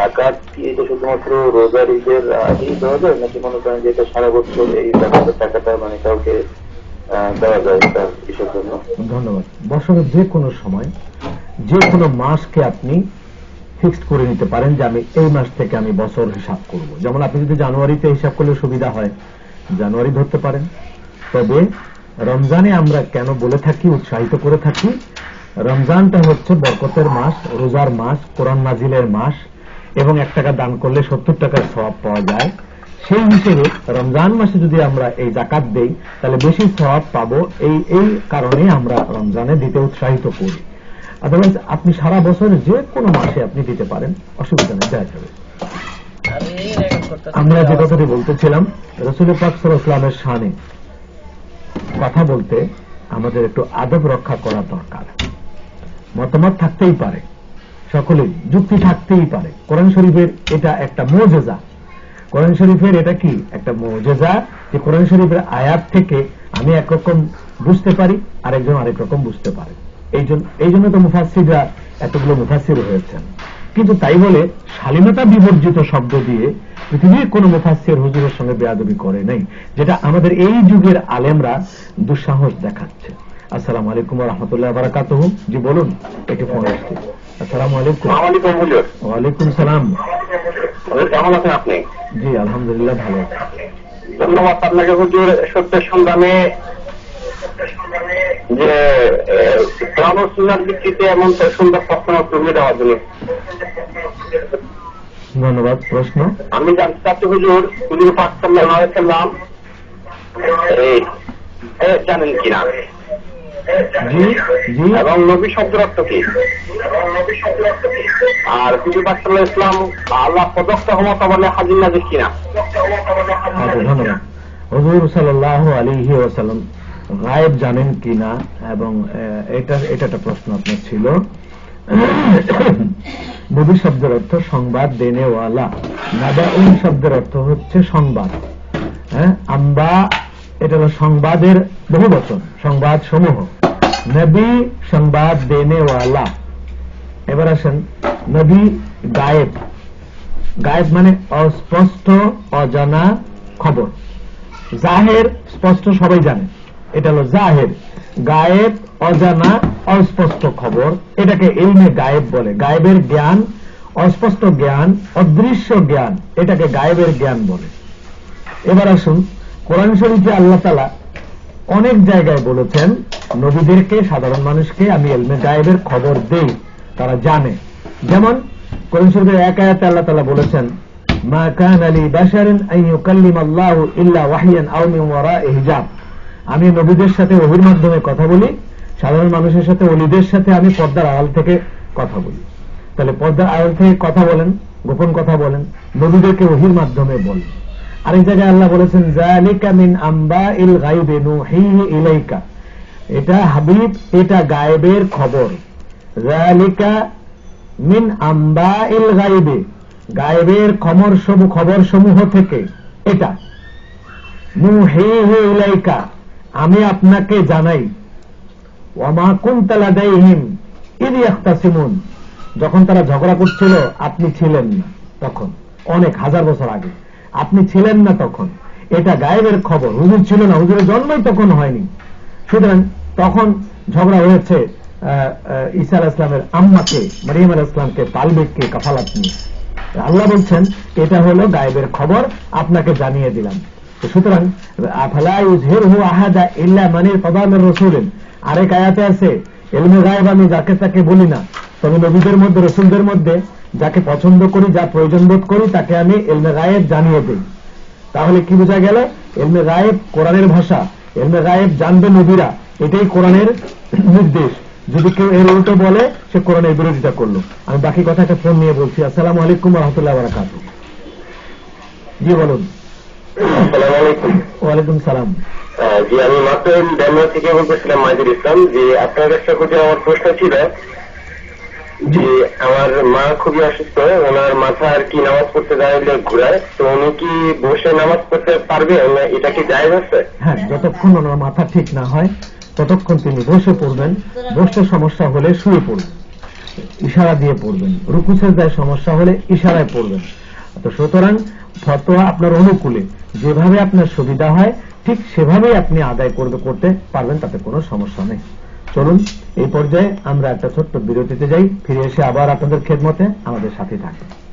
জাকাত কি এটা শুধুমাত্র রোজার ঈদের আগেই দেওয়া যায়, নাকি মনে করেন যে এটা সারা বছর এই জাকাতের টাকাটা মানে কাউকে দেওয়া যায় তার কিসের জন্য? ধন্যবাদ। বছরের যে কোনো সময়, যে কোনো মাসকে আপনি ফিক্সড করে নিতে পারেন যে আমি এই মাস থেকে আমি বছর হিসাব করব। যেমন আপনি যদি জানুয়ারিতে হিসাব করলে সুবিধা হয়, জানুয়ারি ধরতে পারেন। তবে রমজানে আমরা কেন বলে থাকি, উৎসাহিত করে থাকি? রমজানটা হচ্ছে বরকতের মাস, রোজার মাস, কোরআন নাজিলের মাস এবং এক টাকা দান করলে সত্তর টাকার সওয়াব পাওয়া যায়। সেই হিসেবে রমজান মাসে যদি আমরা এই জাকাত দেই, তাহলে বেশি সওয়াব পাবো। এই এই কারণে আমরা রমজানে দিতে উৎসাহিত করি। আদারওয়াইজ আপনি সারা বছর যে কোনো মাসে আপনি দিতে পারেন। অসুবিধা নেই দেওয়া যাবে আমরা যে কথাটি বলতেছিলাম রসুল পাক ইসলামের শানে কথা বলতে আমাদের একটু আদব রক্ষা করা দরকার। মতামত থাকতেই পারে। সকলেই, যুক্তি থাকতেই পারে। কোরআন শরীফের এটা একটা মোজেজা। কোরআন শরীফের এটা কি? একটা মোজেজা যে কোরআন শরীফের আয়াত থেকে আমি একরকম বুঝতে পারি, আরেকজন আরেক রকম বুঝতে পারে। এই জন্য এই জন্য তো মুফাসিররা এতগুলো মুফাসির হয়েছেন। কিন্তু তাই বলে শালীনতা বিবর্জিত শব্দ দিয়ে পৃথিবীর কোন মুফাসির হুজুরের সঙ্গে বেয়াদবি করে নাই, যেটা আমাদের এই যুগের আলেমরা দুঃসাহস দেখাচ্ছে। আসসালামু আলাইকুম রহমতুল্লাহ বারাকাত জি, বলুন, একটি ফোন আসছে। আসসালামু আলাইকুম। আলাইকুম হুজুর। ওয়ালাইকুম সালাম। কেমন আছেন আপনি? জি আলহামদুলিল্লাহ ভালো আছি। ধন্যবাদ আপনাকে হুজুর সত্যের সন্ধানে যে সুন্নাহর ভিত্তিতে এমন সুন্দর প্রশ্ন তুলে দেওয়ার জন্য। ধন্যবাদ প্রশ্ন। আমি জানতে চাচ্ছি হুজুর হুজুর পাক সাল্লাল্লাহু আলাইহি সাল্লাম। এই এ জানেন কিনা? এবং নবী শব্দের অর্থ কি? আর হুজুর পাক সাল্লাল্লাহু আলাইহি ইসলাম আল্লাহ প্রদত্ত ক্ষমতা বলে হাজির নাজির কিনা? ধন্যবাদ। হজুর সাল্লাহ আলিহি ওয়াসাল্লাম গায়েব জানেন কিনা? এবং এটা এটা একটা প্রশ্ন আপনার ছিল। নবী শব্দের অর্থ সংবাদ দেনেওয়ালা। নাবাউন শব্দের অর্থ হচ্ছে সংবাদ। হ্যাঁ আম্বা এটা হলো সংবাদের বহু বচন সংবাদ সমূহ নবী সংবাদ দেনেওয়ালা। এবার আসেন নবী গায়েব। গায়েব মানে অস্পষ্ট, অজানা খবর। জাহের স্পষ্ট সবাই জানে। এটা হলো জাহের। গায়েব, অজানা, অস্পষ্ট খবর। এটাকে ইলমে গায়েব বলে। গায়েবের জ্ঞান, অস্পষ্ট জ্ঞান, অদৃশ্য জ্ঞান। এটাকে গায়েবের জ্ঞান বলে। এবার আসুন কোরআন শরীফে আল্লাহ তালা অনেক জায়গায় বলেছেন, নবীদেরকে, সাধারণ মানুষকে আমি এলমে গায়েবের খবর দেই, তারা জানে। যেমন কোরআন শরীফের এক আয়াতে আল্লাহ তালা বলেছেন, মা কান আলী বাশারিন আন ইউকাল্লিম আল্লাহ ইল্লা ওয়াহিয়ান আও ওয়ারা'i হিজাব। আমি নবীদের সাথে ওহির মাধ্যমে কথা বলি, সাধারণ মানুষের সাথে অলিদের সাথে আমি পর্দার আড়াল থেকে কথা বলি। তাহলে পর্দার আড়াল থেকে কথা বলেন, গোপন কথা বলেন, নবীদেরকে ওহির মাধ্যমে বলেন। আরেক জায়গায় আল্লাহ বলেছেন জালিকা মিন আম্বা ইল গাইবে ইলাইকা। এটা হাবিব, এটা গায়েবের খবর। জালিকা মিন আম্বা ইল গাইবে গায়েবের খবর সমূহ খবর সমূহ থেকে এটা। ইলাইকা। আমি আপনাকে জানাই, ওয়ামা লাদাইহিম ইদ ইয়াখতাসিমুন। যখন তারা ঝগড়া করছিল, আপনি ছিলেন না তখন, অনেক হাজার বছর আগে। আপনি ছিলেন না তখন। এটা গায়েবের খবর। হুজুর ছিল না, হুজুরের জন্মই তখন হয়নি। সুতরাং তখন ঝগড়া হয়েছে ঈসা আলাহ ইসলামের আম্মাকে, মারিয়াম আলাহ ইসলামকে তালবেককে কাফালাত নিয়ে। আল্লাহ বলছেন, এটা হলো গায়েবের খবর, আপনাকে জানিয়ে দিলাম। সুতরাং আহাদা ইল্লা মানির কদামের রসুলেন। আরেক আয়াতে আছে, এলমে গায়েব আমি যাকে তাকে বলি না তবে নবীদের মধ্যে রসুলদের মধ্যে যাকে পছন্দ করি যা প্রয়োজন বোধ করি তাকে আমি এলমে গায়েব জানিয়ে দিই। তাহলে কি বোঝা গেল? এলমে গায়েব কোরআনের ভাষা এলমে গায়েব জানবে নবীরা। এটাই কোরআনের নির্দেশ। যদি কেউ এর উল্টো বলে সে কোরআনের বিরোধিতা করল। আমি বাকি কথা একটা ফোন নিয়ে বলছি। আসসালামু আলাইকুম রহমতুল্লাহ বারাকাত। জি বলুন। ওয়ালাইকুম সালাম। জি আমি মাত্র ব্যাঙ্গালোর থেকে বলতেছিলাম মাহিদুল ইসলাম যে আপনার কাছে আমার প্রশ্ন ছিল যে আমার মা খুবই অসুস্থ, ওনার মাথা আর কি নামাজ পড়তে দাঁড়াইলে ঘুরায়, তো উনি কি বসে নামাজ পড়তে পারবে? এটা কি জায়েজ আছে? হ্যাঁ যতক্ষণ ওনার মাথা ঠিক না হয়, ততক্ষণ তিনি বসে পড়বেন। বসতে সমস্যা হলে শুয়ে পড়বেন, ইশারা দিয়ে পড়বেন। রুকু সেজদায় সমস্যা হলে ইশারায় পড়বেন। তো সুতরাং ফতোয়া আপনার অনুকূলে। যেভাবে আপনার সুবিধা হয়, ঠিক সেভাবেই আপনি আদায় করবে করতে পারবেন, তাতে কোনো সমস্যা নেই। চলুন, এই পর্যায়ে আমরা একটা ছোট্ট বিরতিতে যাই, ফিরে এসে আবার আপনাদের খেদমতে আমাদের সাথে থাকবেন